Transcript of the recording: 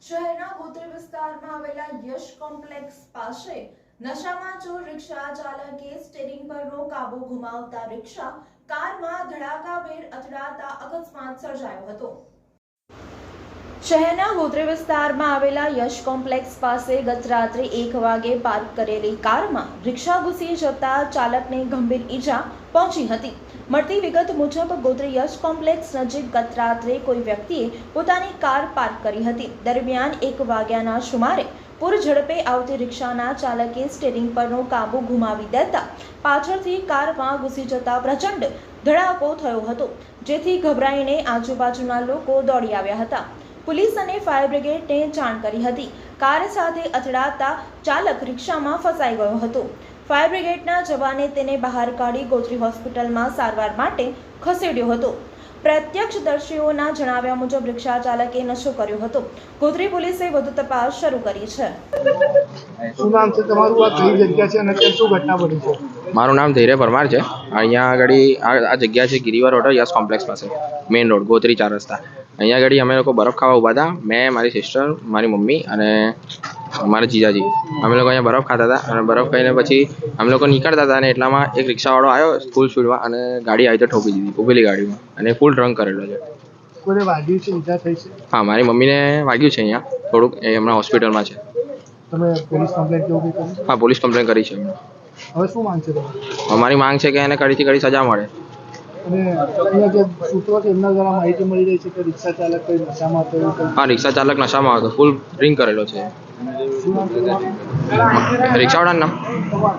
શહેરના ગોત્રી વિસ્તારમાં આવેલા યશ કોમ્પ્લેક્સ પાસે નશામાં ચોર રિક્ષા ચાલકે સ્ટેરિંગ પરનો કાબુ ગુમાવતા રિક્ષા કારમાં ધડાકાભેર અથડાતા અકસ્માત સર્જાયો હતો. શહેરના ગોત્રે વિસ્તારમાં આવેલા યશ કોમ્પ્લેક્સ પાસે ગત રાત્રે એક વાગે પાર્ક કરેલી કારમાં રિક્ષા ઘૂસી જતા ચાલકને ગંભીર ઈજા પહોંચી હતી. મળતી વિગત મુજબ ગોત્રે યશ કોમ્પ્લેક્સ નજીક ગત રાત્રે કોઈ વ્યક્તિએ પોતાની કાર પાર્ક કરી હતી. દરમિયાન એક વાગ્યાના સુમારે પૂર ઝડપે આવતી રિક્ષાના ચાલકે સ્ટેરિંગ પરનો કાબુ ગુમાવી દેતા પાછળથી કારમાં ઘૂસી જતા પ્રચંડ ધડાકો થયો હતો, જેથી ગભરાઈને આજુબાજુના લોકો દોડી આવ્યા હતા. પોલીસ અને ફાયર બ્રિગેડને જાણ કરી હતી. કાર સાથે અથડાતા ચાલક રિક્ષામાં ફસાઈ ગયો હતો. ફાયર બ્રિગેડના જવાને તેને બહાર કાઢી ગોત્રી હોસ્પિટલમાં સારવાર માટે ખસેડ્યો હતો. પ્રત્યક્ષદર્શીઓના જણાવ્યા મુજબ રિક્ષા ચાલકે નશો કર્યો હતો. ગોત્રી પોલીસે વધુ તપાસ શરૂ કરી છે. શું નામ છે? તમારું આ કઈ જગ્યા છે અને ત્યાં શું ઘટના બની છે? મારું નામ ધૈર્ય પરમાર છે. અહીંયા આગળ આ આ જગ્યા છે ગિરિવર હોટલ યસ કોમ્પ્લેક્સ પાસે મેઇન રોડ ગોત્રી ચાર રસ્તા. અહીંયા આગળ અમે લોકો બરફ ખાવા ઊભા હતા. મેં મારી સિસ્ટર મારી મમ્મી અને મારા જીજાજી. અમે લોકો અહીંયા બરફ ખાતા હતા અને બરફ ખાઈને પછી અમે લોકો નીકળતા હતા અને એટલામાં એક રિક્ષાવાળો આવ્યો ફૂલ સ્પીડમાં અને ગાડી આવી તો ઠોકી દીધી ઊભેલી ગાડીમાં અને ફૂલ ડ્રંક કરેલો છે. કોઈને વાગ્યું છે? ઈજા થઈ છે? હા મારી મમ્મીને વાગ્યું છે અહીંયા. થોડુંક એ હમણાં હોસ્પિટલમાં છે. હા પોલીસ કમ્પ્લેન કરી છે. હવે શું માંગ છે તમારે? અમારી માંગ છે કે એને કડીથી કડી સજા મળે. અને અહીંયા જે સૂત્રો છે એમના દ્વારા માહિતી મળી રહી છે કે રિક્ષા ચાલક કઈ નશામાં હતો હા રિક્ષા ચાલક નશામાં હતો. ફૂલ ડ્રિંક કરેલો છે. રિક્ષાવાળાનું નામ? પરમાર